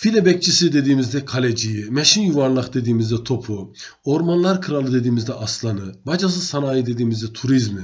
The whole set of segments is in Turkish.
File bekçisi dediğimizde kaleciyi, meşin yuvarlak dediğimizde topu, ormanlar kralı dediğimizde aslanı, bacası sanayi dediğimizde turizmi,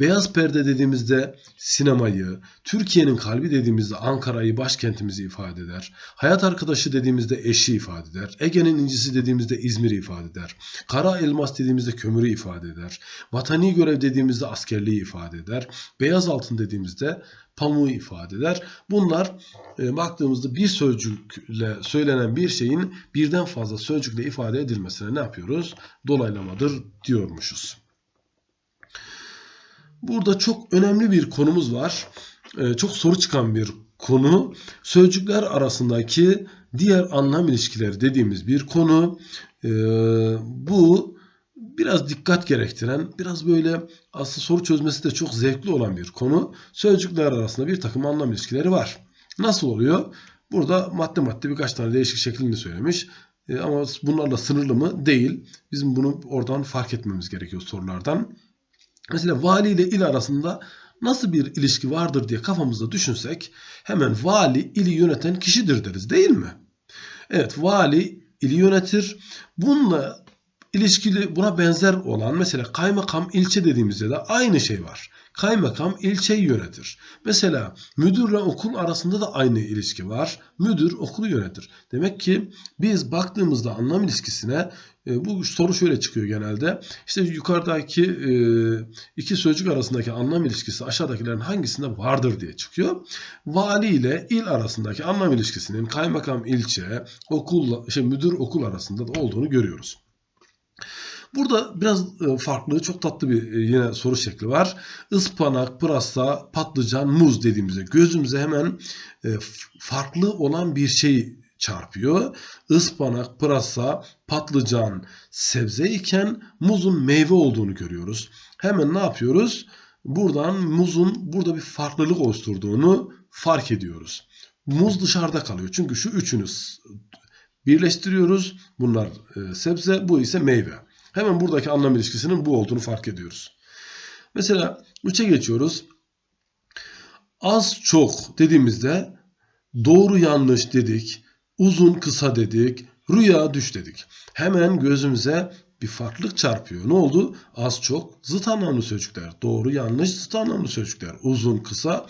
beyaz perde dediğimizde sinemayı, Türkiye'nin kalbi dediğimizde Ankara'yı başkentimizi ifade eder. Hayat arkadaşı dediğimizde eşi ifade eder. Ege'nin incisi dediğimizde İzmir'i ifade eder. Kara elmas dediğimizde kömürü ifade eder. Vatani görev dediğimizde askerliği ifade eder. Beyaz altın dediğimizde pamuğu ifade eder. Bunlar e, baktığımızda bir sözcükle söylenen bir şeyin birden fazla sözcükle ifade edilmesine ne yapıyoruz? Dolaylamadır diyormuşuz. Burada çok önemli bir konumuz var. E, çok soru çıkan bir konu. Sözcükler arasındaki diğer anlam ilişkileri dediğimiz bir konu. E, bu biraz dikkat gerektiren, biraz böyle aslında soru çözmesi de çok zevkli olan bir konu. Sözcükler arasında bir takım anlam ilişkileri var. Nasıl oluyor? Burada madde madde birkaç tane değişik şeklini söylemiş. E, ama bunlarla sınırlı mı? Değil. Bizim bunu oradan fark etmemiz gerekiyor sorulardan. Mesela vali ile il arasında nasıl bir ilişki vardır diye kafamızda düşünsek hemen vali ili yöneten kişidir deriz değil mi? Evet vali ili yönetir. Bununla ilişkili buna benzer olan mesela kaymakam ilçe dediğimizde de aynı şey var. Kaymakam ilçeyi yönetir. Mesela müdürle okul arasında da aynı ilişki var. Müdür okulu yönetir. Demek ki biz baktığımızda anlam ilişkisine e, bu soru şöyle çıkıyor genelde. İşte yukarıdaki e, iki sözcük arasındaki anlam ilişkisi aşağıdakilerin hangisinde vardır diye çıkıyor. Vali ile il arasındaki anlam ilişkisinin kaymakam ilçe, okul, şey müdür okul arasında da olduğunu görüyoruz. Burada biraz e, farklı, çok tatlı bir e, yine soru şekli var. Ispanak, pırasa, patlıcan, muz dediğimizde gözümüze hemen e, farklı olan bir şey çarpıyor. Ispanak, pırasa, patlıcan sebze iken muzun meyve olduğunu görüyoruz. Hemen ne yapıyoruz? Buradan muzun burada bir farklılık oluşturduğunu fark ediyoruz. Muz dışarıda kalıyor. Çünkü şu üçünü birleştiriyoruz. Bunlar sebze, bu ise meyve. Hemen buradaki anlam ilişkisinin bu olduğunu fark ediyoruz. Mesela 3'e geçiyoruz. Az çok dediğimizde doğru yanlış dedik, uzun kısa dedik, rüya düş dedik. Hemen gözümüze bir farklılık çarpıyor. Ne oldu? Az çok zıt anlamlı sözcükler. Doğru yanlış zıt anlamlı sözcükler. Uzun kısa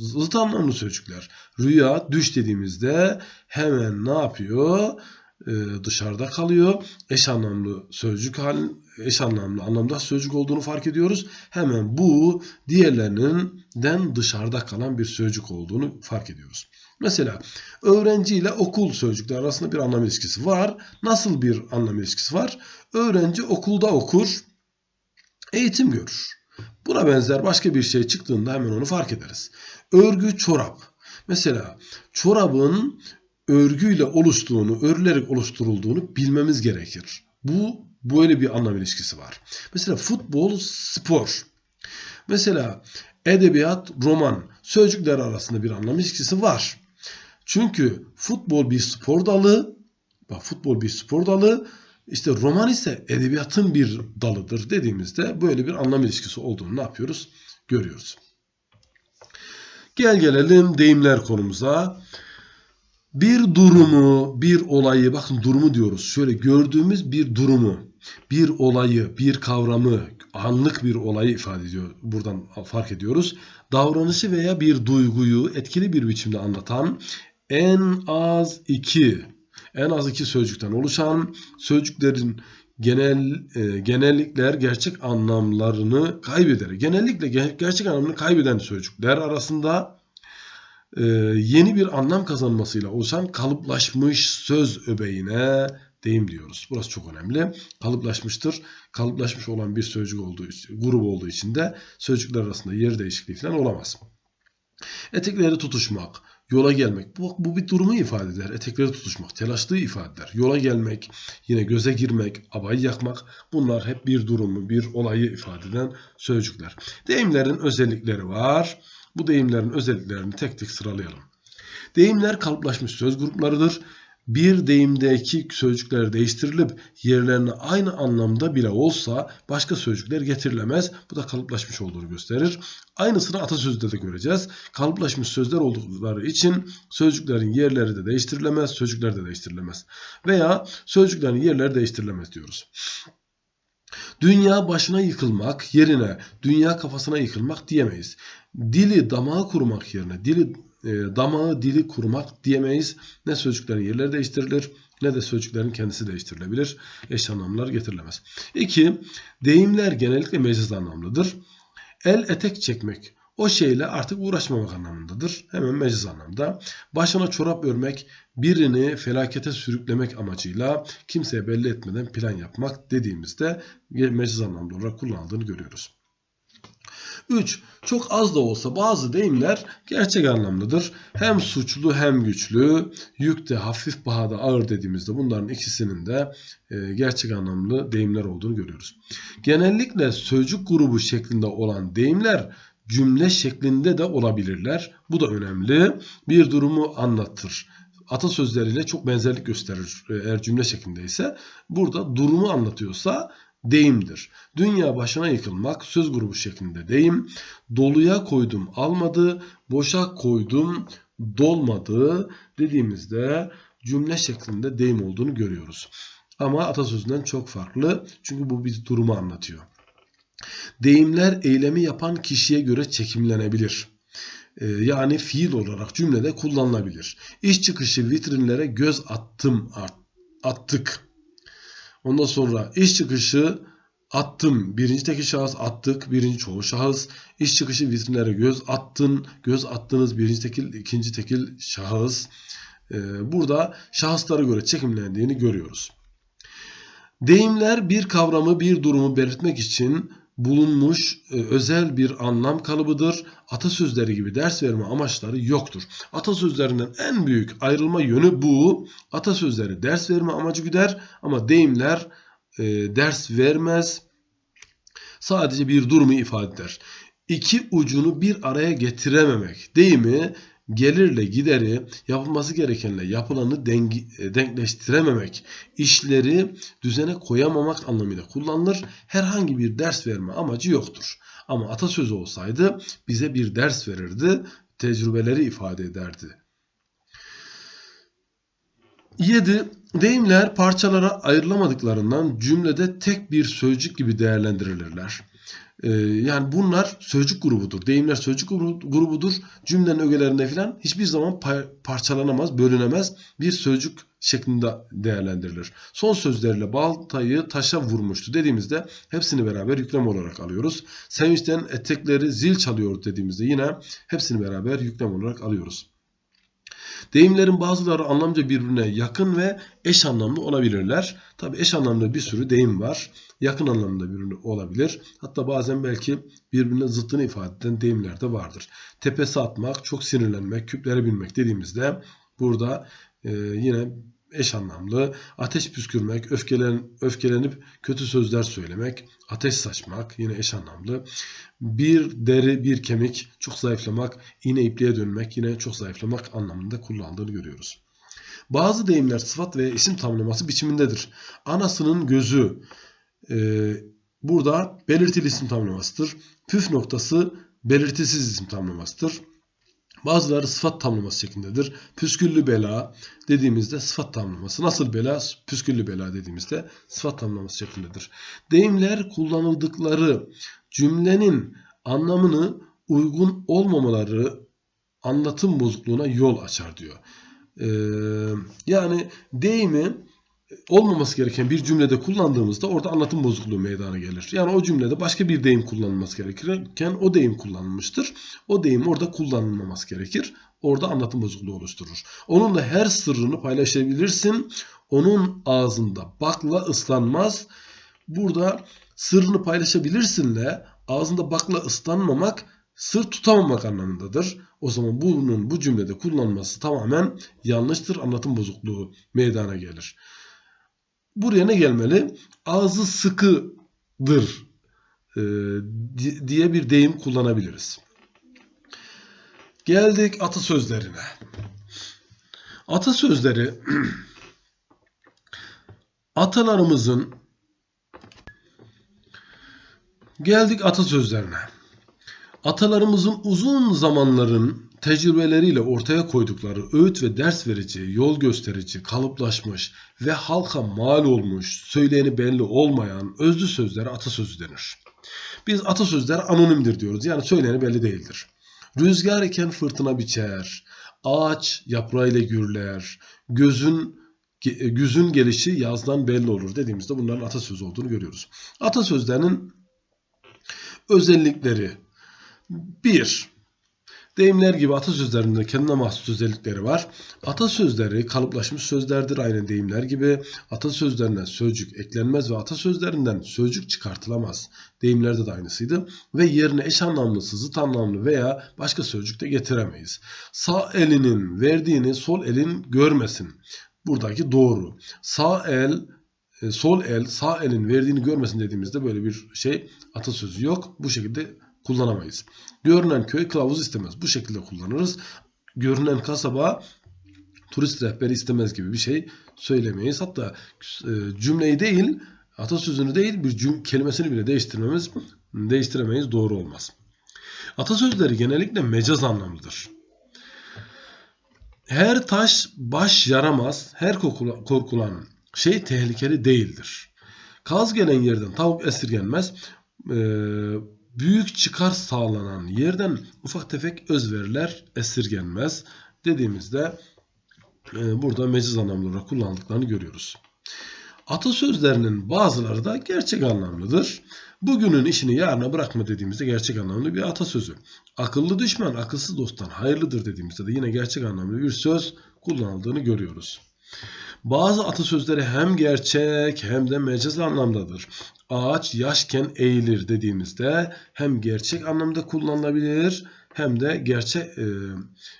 zıt anlamlı sözcükler. Rüya düş dediğimizde hemen ne yapıyor? e, dışarıda kalıyor. Eş anlamlı sözcük halin eş anlamlı anlamda sözcük olduğunu fark ediyoruz. Hemen bu diğerlerinden dışarıda kalan bir sözcük olduğunu fark ediyoruz. Mesela öğrenci ile okul sözcükler arasında bir anlam ilişkisi var. Nasıl bir anlam ilişkisi var? Öğrenci okulda okur, eğitim görür. Buna benzer başka bir şey çıktığında hemen onu fark ederiz. Örgü çorap. Mesela çorabın örgüyle oluştuğunu, örülerek oluşturulduğunu bilmemiz gerekir. Bu böyle bir anlam ilişkisi var. Mesela futbol, spor. Mesela edebiyat, roman sözcükler arasında bir anlam ilişkisi var. Çünkü futbol bir spor dalı, bak futbol bir spor dalı, işte roman ise edebiyatın bir dalıdır dediğimizde böyle bir anlam ilişkisi olduğunu ne yapıyoruz? Görüyoruz. Gel gelelim deyimler konumuza. Bir durumu, bir olayı, bakın durumu diyoruz. Şöyle gördüğümüz bir durumu, bir olayı, bir kavramı, anlık bir olayı ifade ediyor. Buradan fark ediyoruz. Davranışı veya bir duyguyu etkili bir biçimde anlatan en az iki, en az iki sözcükten oluşan sözcüklerin genel e, genellikler gerçek anlamlarını kaybeder. Genellikle gerçek anlamını kaybeden sözcükler arasında e, yeni bir anlam kazanmasıyla oluşan kalıplaşmış söz öbeğine deyim diyoruz. Burası çok önemli. Kalıplaşmıştır. Kalıplaşmış olan bir sözcük olduğu için, grup olduğu için de sözcükler arasında yer değişikliği falan olamaz. Etekleri tutuşmak, yola gelmek. Bu, bu bir durumu ifade eder. Etekleri tutuşmak, telaşlı ifade eder. Yola gelmek, yine göze girmek, abayı yakmak. Bunlar hep bir durumu, bir olayı ifade eden sözcükler. Deyimlerin özellikleri var. Bu deyimlerin özelliklerini tek tek sıralayalım. Deyimler kalıplaşmış söz gruplarıdır. Bir deyimdeki sözcükler değiştirilip yerlerine aynı anlamda bile olsa başka sözcükler getirilemez. Bu da kalıplaşmış olduğunu gösterir. Aynısını atasözde de göreceğiz. Kalıplaşmış sözler oldukları için sözcüklerin yerleri de değiştirilemez, sözcükler de değiştirilemez. Veya sözcüklerin yerleri değiştirilemez diyoruz. Dünya başına yıkılmak yerine dünya kafasına yıkılmak diyemeyiz. Dili damağı kurmak yerine dili damağı dili kurmak diyemeyiz. Ne sözcüklerin yerleri değiştirilir ne de sözcüklerin kendisi değiştirilebilir. Eş anlamlar getirilemez. 2. Deyimler genellikle mecaz anlamlıdır. El etek çekmek o şeyle artık uğraşmamak anlamındadır. Hemen mecaz anlamda. Başına çorap örmek, birini felakete sürüklemek amacıyla kimseye belli etmeden plan yapmak dediğimizde mecaz anlamda olarak kullanıldığını görüyoruz. 3. Çok az da olsa bazı deyimler gerçek anlamlıdır. Hem suçlu hem güçlü, yükte hafif pahada ağır dediğimizde bunların ikisinin de e, gerçek anlamlı deyimler olduğunu görüyoruz. Genellikle sözcük grubu şeklinde olan deyimler cümle şeklinde de olabilirler. Bu da önemli. Bir durumu anlatır. Atasözleriyle çok benzerlik gösterir e, eğer cümle şeklindeyse. Burada durumu anlatıyorsa deyimdir. Dünya başına yıkılmak söz grubu şeklinde deyim. Doluya koydum almadı, boşa koydum dolmadı dediğimizde cümle şeklinde deyim olduğunu görüyoruz. Ama atasözünden çok farklı çünkü bu bir durumu anlatıyor. Deyimler eylemi yapan kişiye göre çekimlenebilir. Ee, yani fiil olarak cümlede kullanılabilir. İş çıkışı vitrinlere göz attım attık. Ondan sonra iş çıkışı attım. Birinci tekil şahıs attık. Birinci çoğul şahıs. İş çıkışı vitrinlere göz attın. Göz attınız. Birinci tekil, ikinci tekil şahıs. Ee, burada şahıslara göre çekimlendiğini görüyoruz. Deyimler bir kavramı, bir durumu belirtmek için bulunmuş e, özel bir anlam kalıbıdır. Atasözleri gibi ders verme amaçları yoktur. Atasözlerinden en büyük ayrılma yönü bu. Atasözleri ders verme amacı güder ama deyimler e, ders vermez. Sadece bir durumu ifade eder. İki ucunu bir araya getirememek deyimi gelirle gideri, yapılması gerekenle yapılanı dengi, e, denkleştirememek, işleri düzene koyamamak anlamıyla kullanılır. Herhangi bir ders verme amacı yoktur. Ama atasözü olsaydı bize bir ders verirdi, tecrübeleri ifade ederdi. 7. Deyimler parçalara ayrılamadıklarından cümlede tek bir sözcük gibi değerlendirilirler. Ee, yani bunlar sözcük grubudur. Deyimler sözcük grubudur. Cümlenin ögelerinde falan hiçbir zaman parçalanamaz, bölünemez bir sözcük şeklinde değerlendirilir. Son sözlerle baltayı taşa vurmuştu dediğimizde hepsini beraber yüklem olarak alıyoruz. Sevinçten etekleri zil çalıyor dediğimizde yine hepsini beraber yüklem olarak alıyoruz. Deyimlerin bazıları anlamca birbirine yakın ve eş anlamlı olabilirler. Tabi eş anlamda bir sürü deyim var. Yakın anlamda birbirine olabilir. Hatta bazen belki birbirine zıttını ifade eden deyimler de vardır. Tepesi atmak, çok sinirlenmek, küplere binmek dediğimizde burada e, yine eş anlamlı. Ateş püskürmek, öfkelen, öfkelenip kötü sözler söylemek, ateş saçmak yine eş anlamlı. Bir deri, bir kemik, çok zayıflamak, iğne ipliğe dönmek yine çok zayıflamak anlamında kullandığını görüyoruz. Bazı deyimler sıfat veya isim tamlaması biçimindedir. Anasının gözü e, burada belirtili isim tamlamasıdır. Püf noktası belirtisiz isim tamlamasıdır. Bazıları sıfat tamlaması şeklindedir. Püsküllü bela dediğimizde sıfat tamlaması. Nasıl bela? Püsküllü bela dediğimizde sıfat tamlaması şeklindedir. Deyimler kullanıldıkları cümlenin anlamını uygun olmamaları anlatım bozukluğuna yol açar diyor. Ee, yani deyimi olmaması gereken bir cümlede kullandığımızda orada anlatım bozukluğu meydana gelir. Yani o cümlede başka bir deyim kullanılması gerekirken o deyim kullanılmıştır. O deyim orada kullanılmaması gerekir. Orada anlatım bozukluğu oluşturur. Onunla her sırrını paylaşabilirsin. Onun ağzında bakla ıslanmaz. Burada sırrını paylaşabilirsinle ağzında bakla ıslanmamak sır tutamamak anlamındadır. O zaman bunun bu cümlede kullanılması tamamen yanlıştır. Anlatım bozukluğu meydana gelir. Buraya ne gelmeli? Ağzı sıkıdır e, diye bir deyim kullanabiliriz. Geldik atasözlerine. Atasözleri Atalarımızın geldik atasözlerine. Atalarımızın uzun zamanların tecrübeleriyle ortaya koydukları öğüt ve ders verici, yol gösterici, kalıplaşmış ve halka mal olmuş, söyleyeni belli olmayan özlü sözlere atasözü denir. Biz atasözler anonimdir diyoruz. Yani söyleyeni belli değildir. Rüzgar iken fırtına biçer, ağaç yaprağıyla gürler, gözün güzün gelişi yazdan belli olur dediğimizde bunların atasözü olduğunu görüyoruz. Atasözlerinin özellikleri 1. Deyimler gibi atasözlerinde kendine mahsus özellikleri var. Atasözleri kalıplaşmış sözlerdir aynı deyimler gibi. Atasözlerine sözcük eklenmez ve atasözlerinden sözcük çıkartılamaz. Deyimlerde de aynısıydı. Ve yerine eş anlamlısı, zıt anlamlı veya başka sözcük de getiremeyiz. Sağ elinin verdiğini sol elin görmesin. Buradaki doğru. Sağ el e, sol el sağ elin verdiğini görmesin dediğimizde böyle bir şey atasözü yok. Bu şekilde kullanamayız. Görünen köy kılavuz istemez. Bu şekilde kullanırız. Görünen kasaba turist rehberi istemez gibi bir şey söylemeyiz. Hatta e, cümleyi değil, atasözünü değil bir cüm kelimesini bile değiştirmemiz değiştiremeyiz. Doğru olmaz. Atasözleri genellikle mecaz anlamlıdır. Her taş baş yaramaz, her korkulan şey tehlikeli değildir. Kaz gelen yerden tavuk esirgenmez. Ee, büyük çıkar sağlanan yerden ufak tefek özveriler esirgenmez dediğimizde e, burada meciz anlamlı kullandıklarını görüyoruz. Atasözlerinin bazıları da gerçek anlamlıdır. Bugünün işini yarına bırakma dediğimizde gerçek anlamlı bir atasözü. Akıllı düşman akılsız dosttan hayırlıdır dediğimizde de yine gerçek anlamlı bir söz kullanıldığını görüyoruz. Bazı atasözleri hem gerçek hem de mecaz anlamdadır. Ağaç yaşken eğilir dediğimizde hem gerçek anlamda kullanılabilir hem de gerçek e,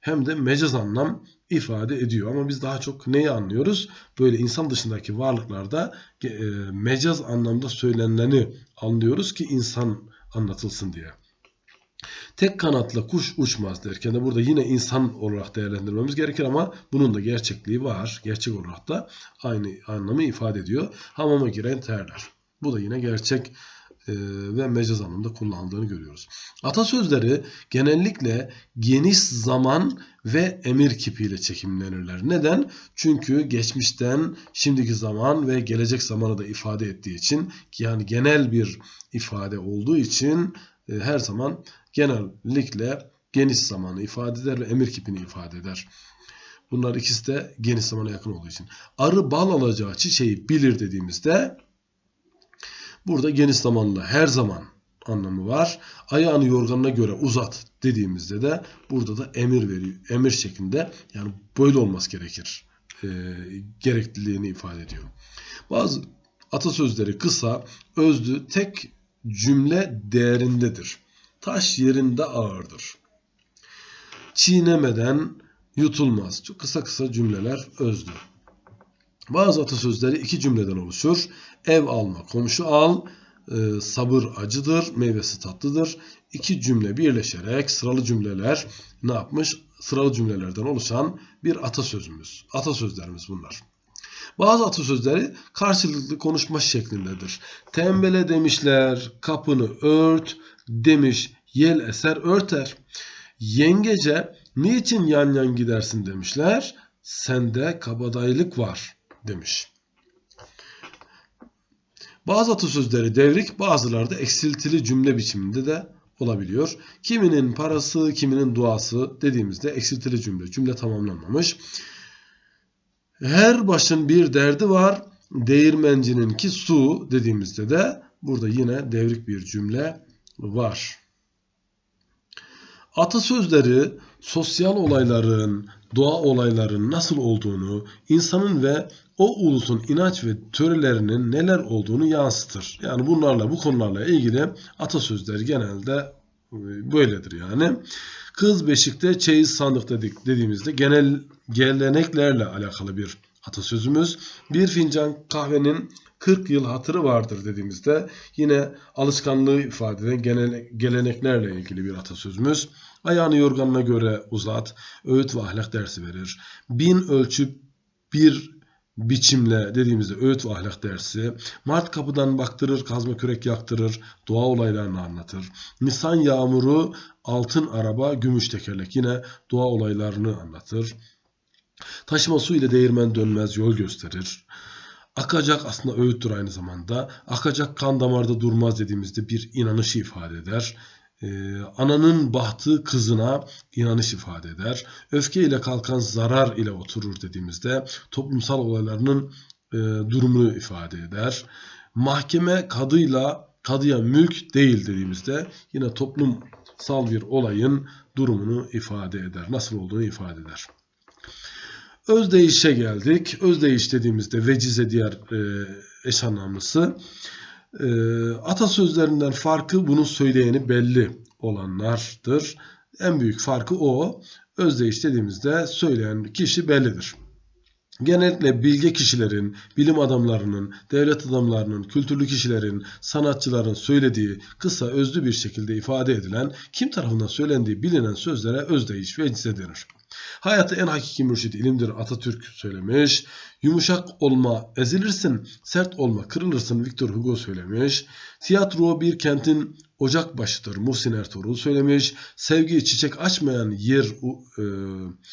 hem de mecaz anlam ifade ediyor. Ama biz daha çok neyi anlıyoruz? Böyle insan dışındaki varlıklarda e, mecaz anlamda söyleneni anlıyoruz ki insan anlatılsın diye. Tek kanatla kuş uçmaz derken de burada yine insan olarak değerlendirmemiz gerekir ama bunun da gerçekliği var. Gerçek olarak da aynı anlamı ifade ediyor. Hamama giren terler. Bu da yine gerçek e, ve mecaz anlamda kullanıldığını görüyoruz. Atasözleri genellikle geniş zaman ve emir kipiyle çekimlenirler. Neden? Çünkü geçmişten şimdiki zaman ve gelecek zamanı da ifade ettiği için yani genel bir ifade olduğu için her zaman genellikle geniş zamanı ifade eder ve emir kipini ifade eder. Bunlar ikisi de geniş zamana yakın olduğu için. Arı bal alacağı çiçeği bilir dediğimizde burada geniş zamanlı her zaman anlamı var. Ayağını yorganına göre uzat dediğimizde de burada da emir veriyor. Emir şeklinde yani böyle olması gerekir. E, gerekliliğini ifade ediyor. Bazı atasözleri kısa, özlü, tek cümle değerindedir. Taş yerinde ağırdır. Çiğnemeden yutulmaz. Çok kısa kısa cümleler özlü. Bazı atasözleri iki cümleden oluşur. Ev alma, komşu al, e, sabır acıdır, meyvesi tatlıdır. İki cümle birleşerek sıralı cümleler ne yapmış? Sıralı cümlelerden oluşan bir atasözümüz. Atasözlerimiz bunlar. Bazı atasözleri karşılıklı konuşma şeklindedir. Tembele demişler, kapını ört demiş, yel eser örter. Yengece niçin yan yan gidersin demişler. Sende kabadayılık var demiş. Bazı atasözleri devrik, bazıları da eksiltili cümle biçiminde de olabiliyor. Kiminin parası, kiminin duası dediğimizde eksiltili cümle. Cümle tamamlanmamış. Her başın bir derdi var. Değirmencininki su dediğimizde de burada yine devrik bir cümle var. Atasözleri sosyal olayların, doğa olayların nasıl olduğunu, insanın ve o ulusun inanç ve törelerinin neler olduğunu yansıtır. Yani bunlarla, bu konularla ilgili atasözleri genelde e, böyledir yani. Kız beşikte, çeyiz sandık dedik dediğimizde genel geleneklerle alakalı bir atasözümüz. Bir fincan kahvenin 40 yıl hatırı vardır dediğimizde yine alışkanlığı ifade eden genel, geleneklerle ilgili bir atasözümüz. Ayağını yorganına göre uzat, öğüt ve ahlak dersi verir. Bin ölçüp bir biçimle dediğimizde öğüt ve ahlak dersi. Mart kapıdan baktırır, kazma kürek yaktırır, doğa olaylarını anlatır. Nisan yağmuru, altın araba, gümüş tekerlek yine doğa olaylarını anlatır. Taşıma su ile değirmen dönmez yol gösterir. Akacak aslında öğüttür aynı zamanda. Akacak kan damarda durmaz dediğimizde bir inanışı ifade eder. Ee, ananın bahtı kızına inanış ifade eder. Öfke ile kalkan zarar ile oturur dediğimizde toplumsal olaylarının e, durumunu ifade eder. Mahkeme kadıyla kadıya mülk değil dediğimizde yine toplumsal bir olayın durumunu ifade eder. Nasıl olduğunu ifade eder. Özdeyişe geldik. Özdeyiş dediğimizde vecize diğer e, eş anlamlısı. E, atasözlerinden farkı bunu söyleyeni belli olanlardır. En büyük farkı o. Özdeyiş dediğimizde söyleyen kişi bellidir. Genellikle bilge kişilerin, bilim adamlarının, devlet adamlarının, kültürlü kişilerin, sanatçıların söylediği kısa özlü bir şekilde ifade edilen, kim tarafından söylendiği bilinen sözlere özdeyiş ve cize denir. Hayatı en hakiki mürşit ilimdir Atatürk söylemiş. Yumuşak olma ezilirsin, sert olma kırılırsın Victor Hugo söylemiş. Tiyatro bir kentin ocak başıdır Muhsin Ertuğrul söylemiş. Sevgi çiçek açmayan yer e,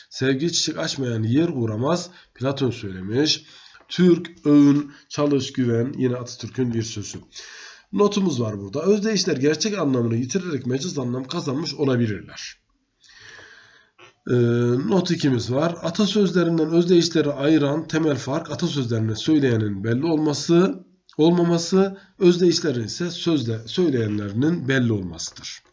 sevgi çiçek açmayan yer uğramaz Platon söylemiş. Türk, öğün, çalış, güven yine Atatürk'ün bir sözü. Notumuz var burada. Özdeyişler gerçek anlamını yitirerek mecaz anlam kazanmış olabilirler. Ee, not ikimiz var. Atasözlerinden özdeyişleri ayıran temel fark atasözlerini söyleyenin belli olması, olmaması, özdeyişlerin ise sözle söyleyenlerinin belli olmasıdır.